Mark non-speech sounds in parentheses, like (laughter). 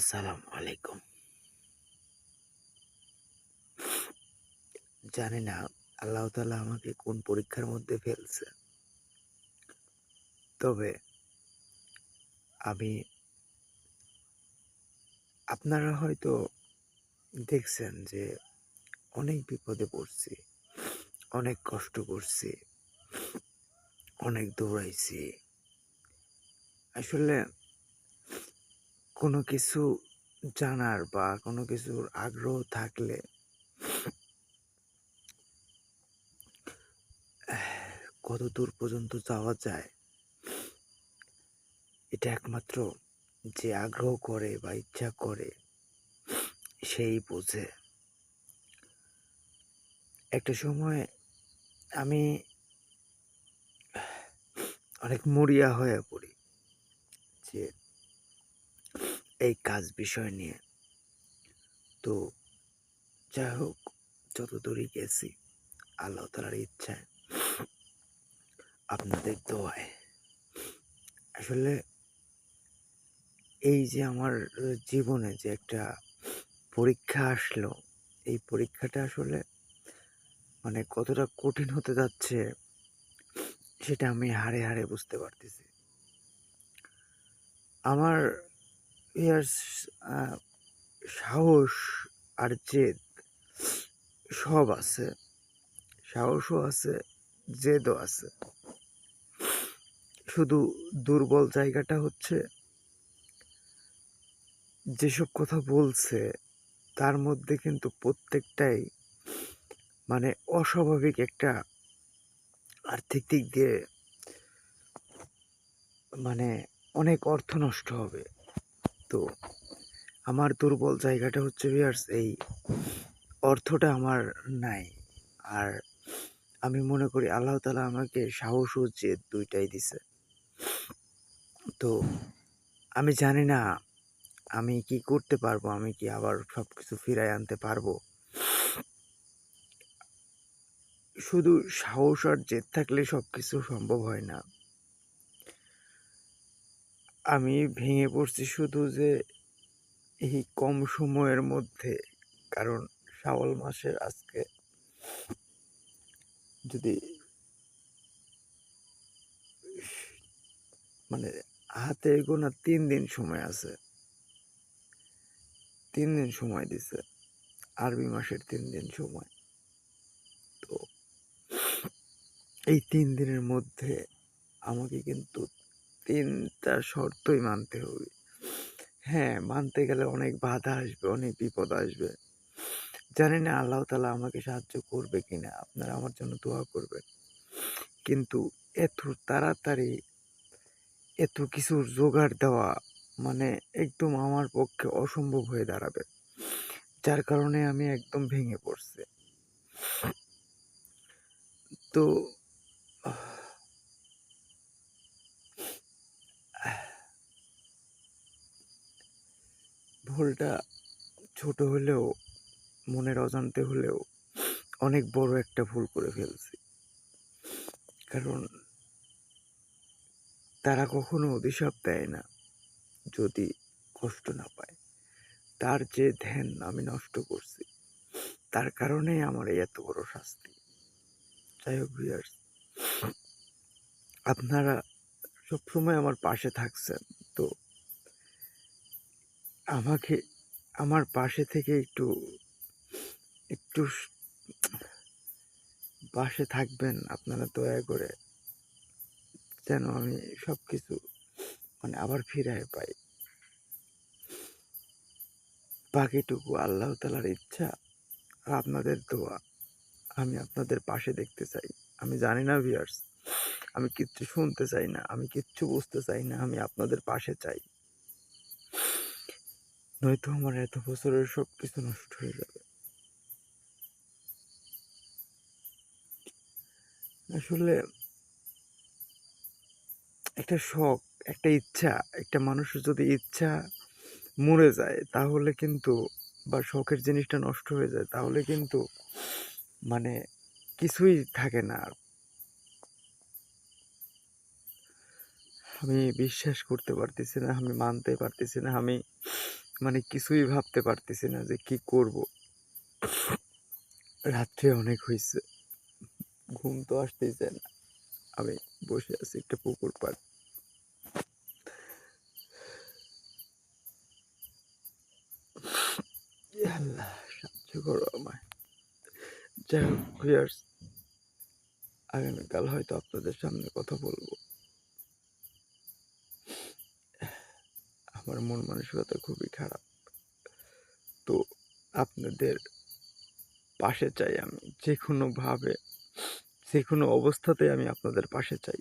আসসালামু আলাইকুম জানি না আল্লাহ তাআলা আমাকে কোন পরীক্ষার মধ্যে ফেলছে। তবে আমি, আপনারা হয়তো দেখছেন যে অনেক বিপদে পড়ছি, অনেক কষ্ট করছি, অনেক দৌড়াইছি। আসলে কোনো কিছু জানার বা কোনো কিছুর আগ্রহ থাকলে (sighs) কত দূর পর্যন্ত যাওয়া যায়? এটা একমাত্র যে আগ্রহ করে বা ইচ্ছা করে, সেই বোঝে। একটা সময় আমি (sighs) অনেক মরিয়া হয়ে পড়ি যে এই কাজ বিষয় নিয়ে। তো যাই হোক যত দূরই গেছি, আল্লাহ তালার ইচ্ছায় আপনাদের দোয়ায়। আসলে এই যে আমার জীবনে যে একটা পরীক্ষা আসলো, এই পরীক্ষাটা আসলে মানে কতটা কঠিন হতে যাচ্ছে, সেটা আমি হারে হারে বুঝতে পারতেছি। আমার ইয়ার সাহস আর জেদ সব আছে। সাহসও আছে, জেদও আছে। শুধু দুর্বল জায়গাটা হচ্ছে, যেসব কথা বলছে, তার মধ্যে কিন্তু প্রত্যেকটাই মানে অস্বাভাবিক একটা আর্থিক দিক দিয়ে মানে অনেক অর্থ নষ্ট হবে। তো আমার দুর্বল জায়গাটা হচ্ছে ভিয়ার্স এই অর্থটা আমার নাই। আর আমি মনে করি আল্লাহ তালা আমাকে সাহস ও জেদ দুইটাই দিছে। তো আমি জানি না আমি কি করতে পারব, আমি কি আবার সব কিছু ফিরাই আনতে পারব। শুধু সাহস আর জেদ থাকলে সব কিছু সম্ভব হয় না। আমি ভেঙে পড়ছি শুধু যে এই কম সময়ের মধ্যে, কারণ শাওয়াল মাসের আজকে যদি মানে হাতে গোনা তিন দিন সময় আছে, তিন দিন সময় দিছে, আরবি মাসের তিন দিন সময়। তো এই তিন দিনের মধ্যে আমাকে কিন্তু তিনটা শর্তই মানতে হবে। হ্যাঁ মানতে গেলে অনেক বাধা আসবে, অনেক বিপদ আসবে। জানি না আল্লাহ তালা আমাকে সাহায্য করবে কিনা, আপনারা আমার জন্য দোয়া করবেন। কিন্তু এত তাড়াতাড়ি এত কিছুর জোগাড় দেওয়া মানে একদম আমার পক্ষে অসম্ভব হয়ে দাঁড়াবে, যার কারণে আমি একদম ভেঙে পড়ছি। তো ভুলটা ছোট হলেও, মনের অজান্তে হলেও অনেক বড় একটা ভুল করে ফেলছি। কারণ, তারা কখনো অভিশাপ দেয় না, যদি কষ্ট না পায়। তার যে ধ্যান আমি নষ্ট করছি, তার কারণে আমার এই এত বড় শাস্তি। যাই হোক আপনারা সবসময় আমার পাশে থাকছেন। আমাকে, আমার পাশে থেকে একটু একটু পাশে থাকবেন, আপনারা দয়া করে। যেন আমি সব কিছু মানে আবার ফিরায় পাই। বাকিটুকু আল্লাহ তালার ইচ্ছা আর আপনাদের দোয়া, আমি আপনাদের পাশে দেখতে চাই। আমি জানি না ভিয়ার্স আমি কিচ্ছু শুনতে চাই না, আমি কিচ্ছু বুঝতে চাই না, আমি আপনাদের পাশে চাই। নয়তো আমার এত বছরের সব কিছু নষ্ট হয়ে যাবে। আসলে একটা শখ, একটা ইচ্ছা, একটা মানুষের যদি ইচ্ছা মরে যায়, তাহলে কিন্তু বা শখের জিনিসটা নষ্ট হয়ে যায়, তাহলে কিন্তু মানে কিছুই থাকে না আমি বিশ্বাস করতে পারতেছি না, আমি মানতে পারতেছি না, আমি মানে কিছুই ভাবতে পারতেছি না যে কি করব। রাত্রে অনেক হয়েছে ঘুম তো আসতেছে না। আমি বসে আছি একটা পুকুর পাড়। আল্লাহ, সাহায্য করো আমায়। যাই হোক আগামীকাল হয়তো আপনাদের সামনে কথা বলব। আমার মন মানসিকতা খুবই খারাপ। তো আপনাদের পাশে চাই আমি। যে কোনোভাবে যে কোনো অবস্থাতে আমি আপনাদের পাশে চাই।